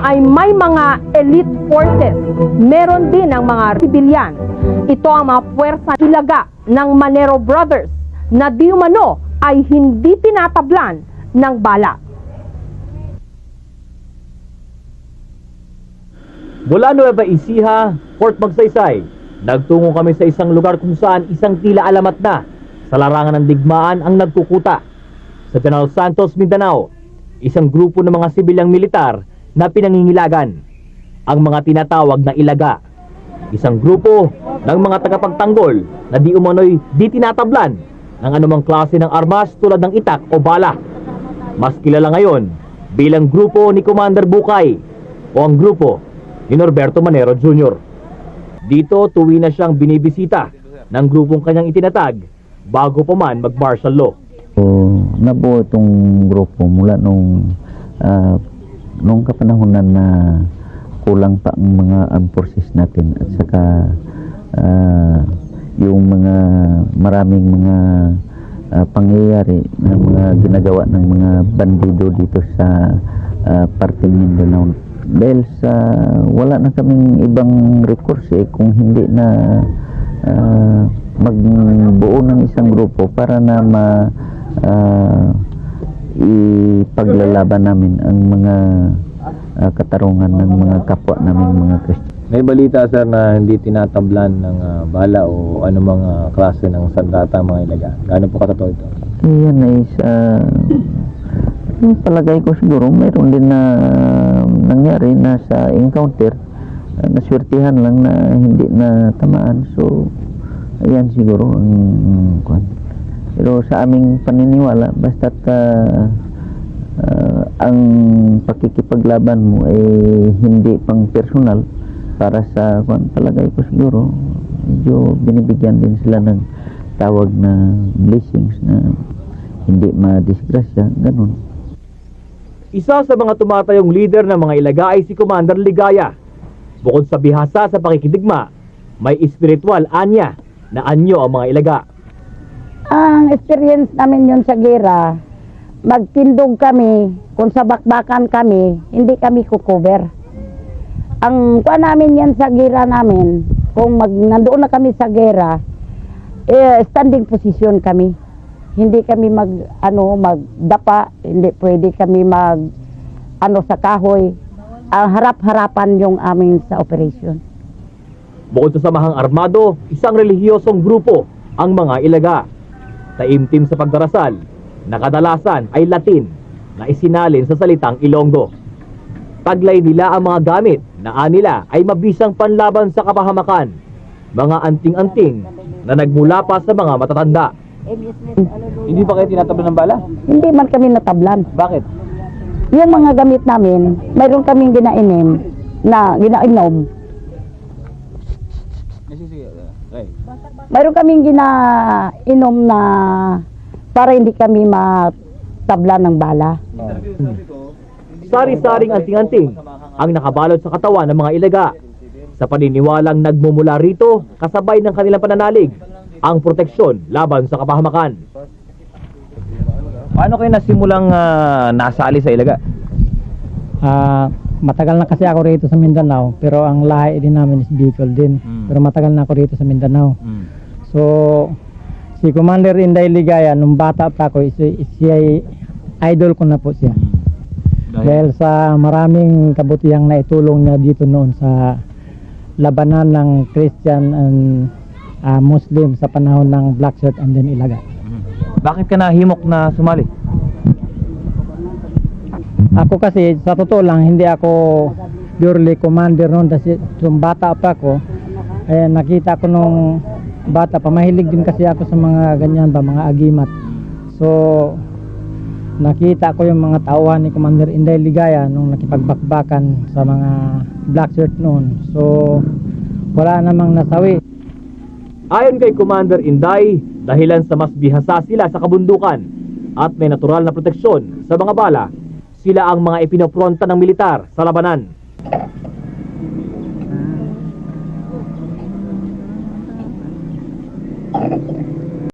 ay may mga elite forces. Meron din ang mga sibilyan. Ito ang mga puwersa ilaga ng Manero Brothers na di umano ay hindi tinatablan ng bala. Mula Nueva Ecija, Port Magsaysay, nagtungo kami sa isang lugar kung saan isang tila alamat na sa larangan ng digmaan ang nagkukuta. Sa General Santos, Mindanao, isang grupo ng mga sibilyang militar na pinangingilagan. Ang mga tinatawag na ilaga. Isang grupo ng mga tagapagtanggol na di umano'y di tinatablan ng anumang klase ng armas tulad ng itak o bala. Mas kilala ngayon bilang grupo ni Commander Bukay o ang grupo ni Norberto Manero Jr. Dito tuwi na siyang binibisita ng grupong kanyang itinatag bago pa man mag-martial law. So, nabuo itong grupo mula nung ah, nung kapanahonan na kulang pa ang mga armed forces natin at saka ah, yung mga maraming mga ah, pangyayari na mga ginagawa ng mga bandido dito sa uh, parting Mindanao. Dahil sa wala na kaming ibang recourse eh, kung hindi na ah, magbuo ng isang grupo para na ma ah, ipaglalaban namin ang mga ah, katarungan ng mga kapwa namin mga Kristiyan. May balita sir na hindi tinatablan ng ah, bala o anumang ah, klase ng sandata mga ilaga. Gaano po katotoo ito? Yan ay sa yung palagay ko siguro mayroon din na nangyari na sa encounter uh, naswertihan lang na hindi na tamaan so ayan siguro ang kwan pero sa aming paniniwala basta't uh, uh, ang pakikipaglaban mo ay hindi pang personal para sa kwan palagay ko siguro medyo binibigyan din sila ng tawag na blessings na hindi madisgrasya ganun Isa sa mga tumatayong leader ng mga ilaga ay si Commander Ligaya. Bukod sa bihasa sa pakikidigma, may espiritual anya na anyo ang mga ilaga. Ang experience namin yun sa gera, magtindog kami, kung sa bakbakan kami, hindi kami kukover. Ang kuha namin yan sa gera namin, kung mag, nandoon na kami sa gera, eh, standing position kami. Hindi kami mag, ano, magdapa, hindi pwede kami mag, ano, sa kahoy. Ang harap-harapan yung aming sa operation. Bukod sa samahang armado, isang relihiyosong grupo ang mga ilaga. Taimtim sa pagdarasal, na kadalasan ay Latin na isinalin sa salitang Ilonggo. Taglay nila ang mga gamit na anila ay mabisang panlaban sa kapahamakan, mga anting-anting na nagmula pa sa mga matatanda. Hindi ba kayo tinatablan ng bala? Hindi man kami natablan. Bakit? Yung mga gamit namin, mayroon kaming ginainim na ginainom. Mayroon kaming ginainom na para hindi kami matabla ng bala. Sari-saring anting-anting ang nakabalot sa katawan ng mga ilaga. Sa paniniwalang nagmumula rito, kasabay ng kanilang pananalig, ang proteksyon laban sa kapahamakan. Paano kayo nasimulang uh, nasali sa ilaga? Ah, matagal na kasi ako rito sa Mindanao, pero ang lahi din namin is Bicol din. Mm. Pero matagal na ako rito sa Mindanao. Hmm. So, si Commander Inday Ligaya, nung bata pa ako, is, siya ay idol ko na po siya. Dahil sa maraming kabutihang na itulong niya dito noon sa labanan ng Christian and ah, Muslim sa panahon ng Black Shirt and then Ilaga. Bakit ka nahimok na sumali? Ako kasi sa totoo lang hindi ako purely commander noon kasi nung bata pa ako eh, nakita ko nung bata pa mahilig din kasi ako sa mga ganyan ba mga agimat. So nakita ko yung mga tauhan ni Commander Inday Ligaya nung nakipagbakbakan sa mga black shirt noon. So wala namang nasawi. Ayon kay Commander Inday, dahilan sa mas bihasa sila sa kabundukan at may natural na proteksyon sa mga bala, sila ang mga ipinopronta ng militar sa labanan.